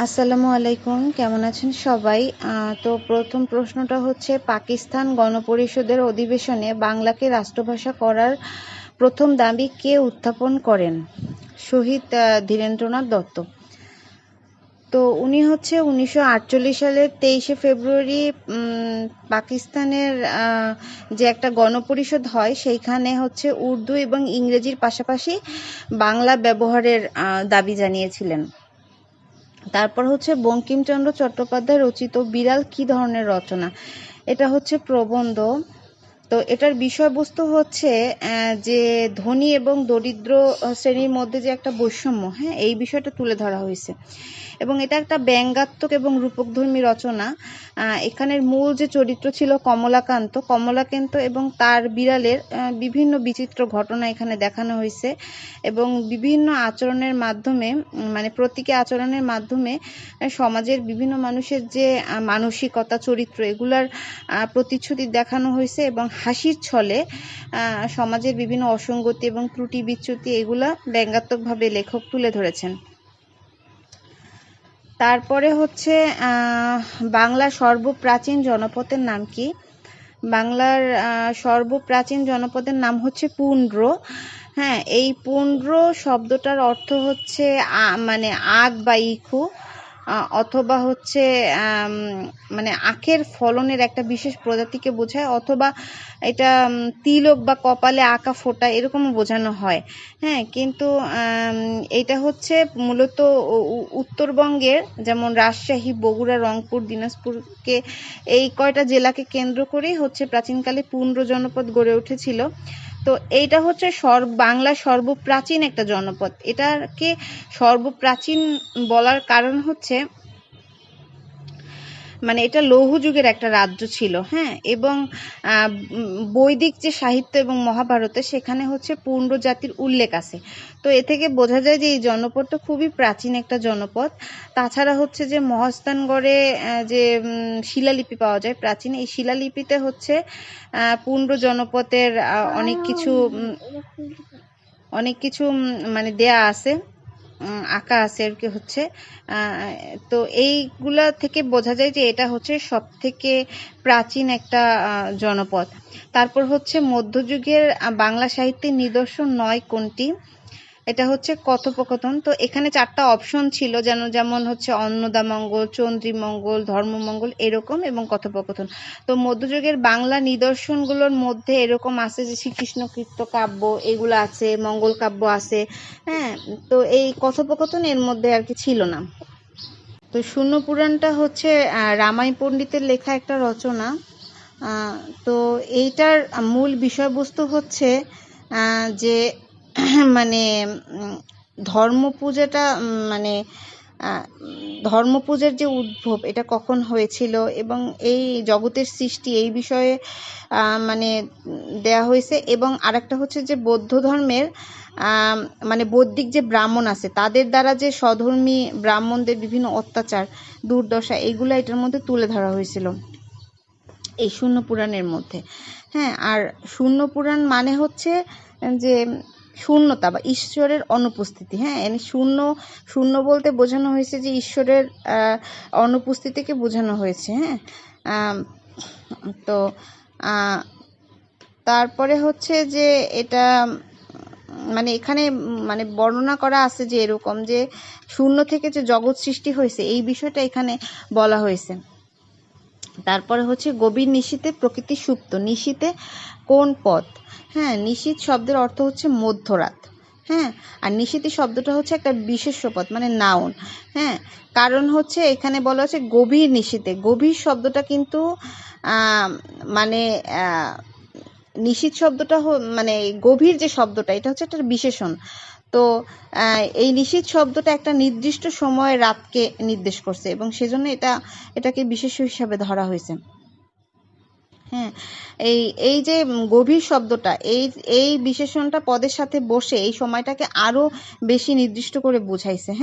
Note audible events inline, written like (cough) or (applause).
আসসালামু আলাইকুম, কেমন আছেন সবাই? তো প্রথম প্রশ্নটা হচ্ছে, পাকিস্তান গণপরিষদের অধিবেশনে বাংলাকে রাষ্ট্রভাষা করার প্রথম দাবি কে উত্থাপন করেন? শহীদ ধীরেন্দ্রনাথ দত্ত। তো উনি হচ্ছে উনিশশো আটচল্লিশ সালের তেইশে ফেব্রুয়ারি পাকিস্তানের যে একটা গণপরিষদ হয়, সেইখানে হচ্ছে উর্দু এবং ইংরেজির পাশাপাশি বাংলা ব্যবহারের দাবি জানিয়েছিলেন। তারপর হচ্ছে বঙ্কিমচন্দ্র চট্টোপাধ্যায় রচিত বিড়াল কি ধরনের রচনা? এটা হচ্ছে প্রবন্ধ। তো এটার বিষয়বস্তু হচ্ছে যে ধনী এবং দরিদ্র শ্রেণির মধ্যে যে একটা বৈষম্য হ্যাঁ এই বিষয়টা তুলে ধরা হয়েছে। এবং এটা একটা ব্যঙ্গাত্মক এবং রূপকধর্মী রচনা। এখানের মূল যে চরিত্র ছিল কমলাকান্ত কমলাকান্ত এবং তার বিড়ালের বিভিন্ন বিচিত্র ঘটনা এখানে দেখানো হয়েছে। এবং বিভিন্ন আচরণের মাধ্যমে মানে প্রতীকী আচরণের মাধ্যমে সমাজের বিভিন্ন মানুষের যে মানসিকতা চরিত্র এগুলার আহ, প্রতিচ্ছবি দেখানো হয়েছে। এবং হাসির ছলে সমাজের বিভিন্ন অসঙ্গতি এবং ত্রুটি বিচ্যুতি এগুলা ব্যঙ্গাত্মকভাবে লেখক তুলে ধরেছেন। তারপরে হচ্ছে বাংলার সর্বপ্রাচীন জনপদের নাম কি? বাংলার সর্বপ্রাচীন জনপদের নাম হচ্ছে পুন্ড্র। হ্যাঁ এই পুন্ড্র শব্দটার অর্থ হচ্ছে মানে আগ বা ইখু। অথবা হচ্ছে মানে আখের ফলনের একটা বিশেষ প্রজাতিকে বোঝায়, অথবা এটা তিলক বা কপালে আঁকা ফোঁটা এরকমও বোঝানো হয়। হ্যাঁ কিন্তু এটা হচ্ছে মূলত উত্তরবঙ্গের যেমন রাজশাহী, বগুড়া, রংপুর, দিনাজপুরকে এই কয়টা জেলাকে কেন্দ্র করেই হচ্ছে প্রাচীনকালে পুন্ড্র জনপদ গড়ে উঠেছিল। তো এইটা হচ্ছে সর্ব বাংলার সর্বপ্রাচীন একটা জনপদ। এটাকে সর্বপ্রাচীন বলার কারণ হচ্ছে মানে এটা লৌহ যুগের একটা রাজ্য ছিল হ্যাঁ? এবং বৈদিক যে সাহিত্য এবং মহাভারতে সেখানে হচ্ছে পুণ্ড জাতির উল্লেখ আছে। তো এ থেকে বোঝা যায় যে এই জনপদটা খুবই প্রাচীন একটা জনপদ। তাছাড়া হচ্ছে যে মহাস্থানগড়ে যে শিলালিপি পাওয়া যায় প্রাচীন, এই শিলালিপিতে হচ্ছে পুণ্ড জনপদের অনেক কিছু অনেক কিছু মানে দেয়া আছে। আঁকা আছে আর কি হচ্ছে। তো এইগুলা থেকে বোঝা যায় যে এটা হচ্ছে সব থেকে প্রাচীন একটা জনপদ। তারপর হচ্ছে মধ্যযুগের বাংলা সাহিত্যের নিদর্শন নয় কোনটি? এটা হচ্ছে কথোপকথন। তো এখানে চারটা অপশন ছিল যেন, যেমন হচ্ছে অন্নদামঙ্গল, চন্দ্রীমঙ্গল, ধর্মমঙ্গল এরকম এবং কথোপকথন। তো মধ্যযুগের বাংলা নিদর্শনগুলোর মধ্যে এরকম আছে যে শ্রীকৃষ্ণ কীর্ত কাব্য এগুলো আছে, মঙ্গল কাব্য আছে হ্যাঁ? তো এই কথোপকথন এর মধ্যে আর কি ছিল না। তো শূন্য পুরাণটা হচ্ছে রামাই পণ্ডিতের লেখা একটা রচনা। তো এইটার মূল বিষয়বস্তু হচ্ছে যে (clears throat) মানে ধর্ম পূজাটা মানে ধর্ম পূজার যে উদ্ভব, এটা কখন হয়েছিল এবং এই জগতের সৃষ্টি এই বিষয়ে মানে দেয়া হয়েছে এবং আরেকটা হচ্ছে যে বৌদ্ধ ধর্মের মানে বৌদ্ধিক যে ব্রাহ্মণ আছে, তাদের দ্বারা যে স্বধর্মী ব্রাহ্মণদের বিভিন্ন অত্যাচার, দুর্দশা এগুলো এটার মধ্যে তুলে ধরা হয়েছিল। এই শূন্য পুরাণের মধ্যে। হ্যাঁ আর শূন্য পুরাণ মানে হচ্ছে যে শূন্যতা বা ঈশ্বরের অনুপস্থিতি হ্যাঁ? শূন্য শূন্য বলতে বোঝানো হয়েছে যে ঈশ্বরের অনুপস্থিতিকে বোঝানো হয়েছে হ্যাঁ? তো তারপরে হচ্ছে যে এটা মানে এখানে মানে বর্ণনা করা আছে যে এরকম যে শূন্য থেকে যে জগৎ সৃষ্টি হয়েছে, এই বিষয়টা এখানে বলা হয়েছে। তারপরে হচ্ছে গভীর নিশীতে, প্রকৃতি সুপ্ত। নিশীতে কোন পথ? হ্যাঁ নিশীত শব্দের অর্থ হচ্ছে মধ্যরাত। হ্যাঁ আর নিশীতি শব্দটা হচ্ছে একটা বিশেষ পথ মানে নাউন হ্যাঁ কারণ হচ্ছে এখানে বলা হচ্ছে গভীর নিশীতে। গভীর শব্দটা কিন্তু মানে নিশীত শব্দটা মানে গভীর যে শব্দটা, এটা হচ্ছে একটা বিশেষণ। তো এই নিশীত শব্দটা একটা নির্দিষ্ট সময় রাতকে নির্দেশ করছে এবং সেজন্য এটা, এটাকে বিশেষ হিসাবে ধরা হয়েছে। হ্যাঁ এই এই যে গভীর শব্দটা, এই এই বিশেষণটা পদের সাথে বসে এই সময়টাকে আরও বেশি নির্দিষ্ট করে বুঝাইছে। হ্যাঁ।